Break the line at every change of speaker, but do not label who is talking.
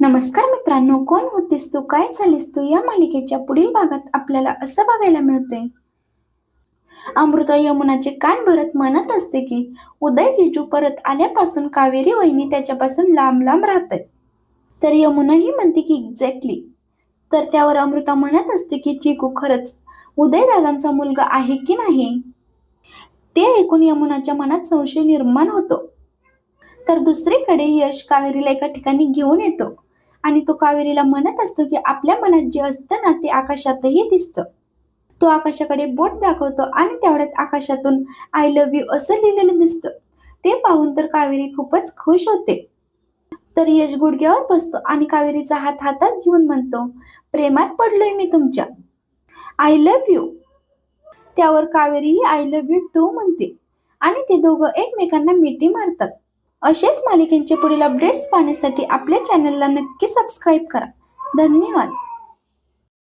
नमस्कार मित्रांनो कोण होतीस तू? काय झालीस तू? या मालिकेच्या पुढील भागात आपल्याला असं बघायला मिळतंय. अमृता यमुनाचे कान भरत म्हणत असते की उदय जिजू परत आल्यापासून कावेरी वहिनी त्याच्यापासून लांब लांब राहतात. तर यमुनाही म्हणते की एक्झॅक्टली तर त्यावर अमृता म्हणत असते की चिकू खरंच उदय दादांचा मुलगा आहे की नाही? ते ऐकून यमुनाच्या मनात संशय निर्माण होतो. तर दुसरीकडे यश कावेरीला एका ठिकाणी घेऊन येतो. आणि तो कावेरीला म्हणत असतो की आपल्या मनात जे असतं ना ते आकाशातही दिसतं. तो आकाशाकडे बोट दाखवतो आणि तेवढ्यात आकाशातून आय लव्ह यू असं लिहिलेलं दिसतं. ते पाहून तर कावेरी खूपच खुश होते. तर यश गुडघ्यावर बसतो आणि कावेरीचा हात हातात घेऊन म्हणतो प्रेमात पडलोय मी तुमच्या. आय लव्ह यू त्यावर कावेरीही आय लव्ह यू टू म्हणते. आणि ते दोघं एकमेकांना मिठी मारतात. असेच मालिकेंचे पुढील अपडेट्स पाहण्यासाठी आपल्या चॅनलला नक्की सबस्क्राईब करा. धन्यवाद.